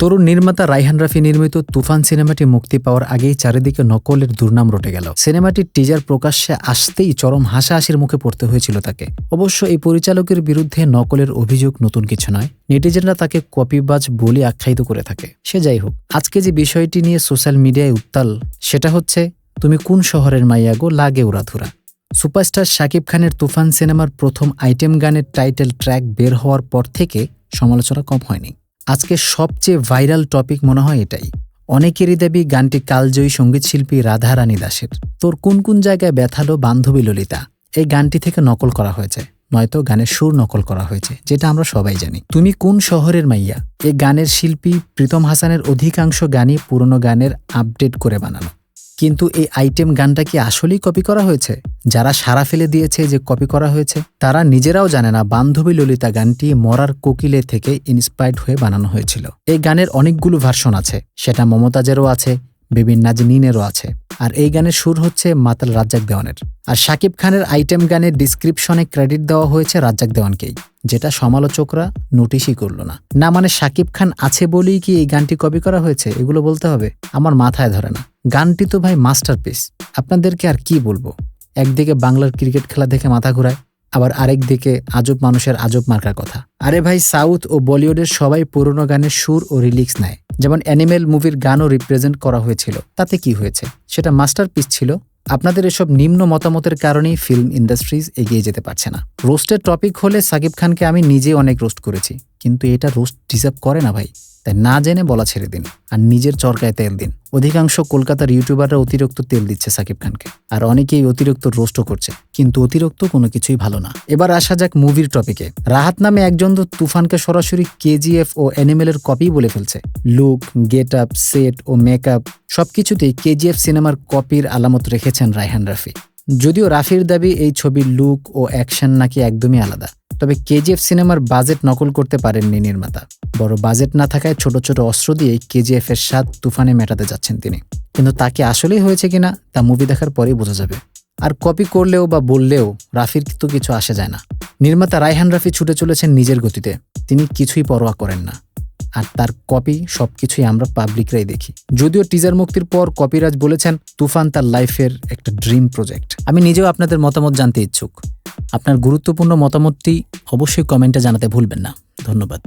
তরুণ নির্মাতা রাইহান রাফি নির্মিত তুফান সিনেমাটি মুক্তি পাওয়ার আগেই চারিদিকে নকলের দুর্নাম রটে গেল। সিনেমাটির টিজার প্রকাশ্যে আসতেই চরম হাসাহাসির মুখে পড়তে হয়েছিল তাকে। অবশ্য এই পরিচালকের বিরুদ্ধে নকলের অভিযোগ নতুন কিছু নয়। নেটিজেনরা তাকে কপিবাজ বলে আখ্যায়িত করে থাকে। সে যাই হোক, আজকে যে বিষয়টি নিয়ে সোশ্যাল মিডিয়ায় উত্তাল, সেটা হচ্ছে, তুমি কোন শহরের মাইয়াগো লাগে উড়াধুরা। সুপারস্টার শাকিব খানের তুফান সিনেমার প্রথম আইটেম গানের টাইটেল ট্র্যাক বের হওয়ার পর থেকে সমালোচনা কম হয়নি। আজকে সবচেয়ে ভাইরাল টপিক মনে হয় এটাই। অনেকেরই দাবি গানটি কালজয়ী সঙ্গীতশিল্পী রাধারানী দাসের। তোর কোন কোন জায়গায় ব্যথালো বান্ধবী ললিতা? এই গানটি থেকে নকল করা হয়েছে। নয়তো গানের সুর নকল করা হয়েছে, যেটা আমরা সবাই জানি। তুমি কোন শহরের মাইয়া? এই গানের শিল্পী প্রীতম হাসানের অধিকাংশ গানই পুরনো গানের আপডেট করে বানানো। কিন্তু এই আইটেম গানটা কি আসলেই কপি করা হয়েছে? যারা সারা ফেলে দিয়েছে যে কপি করা হয়েছে, তারা নিজেরাও জানে না বান্ধবী ললিতা গানটি মরার কোকিলে থেকে ইন্সপায়ার্ড হয়ে বানানো হয়েছিল। এই গানের অনেকগুলো ভার্সন আছে, সেটা মমতাজেরও আছে বিবিন নাজনীনেরও আছে। আর এই গানের সুর হচ্ছে মাতাল রাজ্জাক দেওয়ানের। আর শাকিব খানের আইটেম গানের ডিসক্রিপশনে ক্রেডিট দেওয়া হয়েছে রাজ্জাক দেওয়ানকেই, যেটা সমালোচকরা নোটিশই করল না। না মানে শাকিব খান আছে বলেই কি এই গানটি কপি করা হয়েছে? এগুলো বলতে হবে? আমার মাথায় ধরে না। গানটি তো ভাই মাস্টারপিস আপনাদেরকে আর কি বলব? একদিকে বাংলার ক্রিকেট খেলা দেখে মাথা ঘুরায়, আবার আরেক দিকে আজব মানুষের আজব মার্কার কথা। আরে ভাই, সাউথ ও বলিউডের সবাই পুরনো গানের সুর ও রিলিক্স নেয়। যেমন অ্যানিমেল মুভির গানও রিপ্রেজেন্ট করা হয়েছিল। তাতে কি হয়েছে? সেটা মাস্টারপিস ছিল। আপনাদের এসব নিম্ন মতামতের কারণেই ফিল্ম ইন্ডাস্ট্রিজ এগিয়ে যেতে পারছে না। রোস্টের টপিক হলে সাকিব খানকে আমি নিজে অনেক রোস্ট করেছি। কিন্তু এটা রোস্ট ডিজার্ভ করে না ভাই। তাই না জেনে বলা ছেড়ে দিন আর নিজের চরকায় তেল দিন। অধিকাংশ কলকাতার ইউটিউবাররা অতিরিক্ত তেল দিচ্ছে সাকিব খানকে। আর অনেকেই অতিরিক্ত রোস্টও করছে। কিন্তু অতিরিক্ত কোনো কিছুই ভালো না। এবার আসা যাক মুভির টপিকে। রাহাত নামে একজন তো তুফানকে সরাসরি কেজিএফ ও অ্যানিমেলের কপি বলে ফেলছে। লুক, গেট আপ, সেট ও মেকআপ সবকিছুতেই কেজিএফ সিনেমার কপির আলামত রেখেছেন রায়হান রাফি। যদিও রাফির দাবি এই ছবির লুক ও অ্যাকশন নাকি একদমই আলাদা। তবে কেজিএফ সিনেমার বাজেট নকল করতে পারেননি নির্মাতা। বড় বাজেট না থাকায় ছোট ছোট অস্ত্র দিয়ে কেজিএফ এর স্বাদ তুফানে মেটাতে যাচ্ছেন তিনি। কিন্তু তাকে আসলেই হয়েছে কিনা, তা মুভি দেখার পরেই বোঝা যাবে। আর কপি করলেও বা বললেও রাফির তো কিছু আসে যায় না। নির্মাতা রায়হান রাফি ছুটে চলেছেন নিজের গতিতে। তিনি কিছুই পরোয়া করেন না। আর তার কপি সবকিছুই আমরা পাবলিকরাই দেখি। যদিও টিজার মুক্তির পর কপিরাজ বলেছেন, তুফান তার লাইফের একটা ড্রিম প্রজেক্ট। আমি নিজেও আপনাদের মতামত জানতে ইচ্ছুক। আপনার গুরুত্বপূর্ণ মতামতটি অবশ্যই কমেন্টে জানাতে ভুলবেন না। ধন্যবাদ।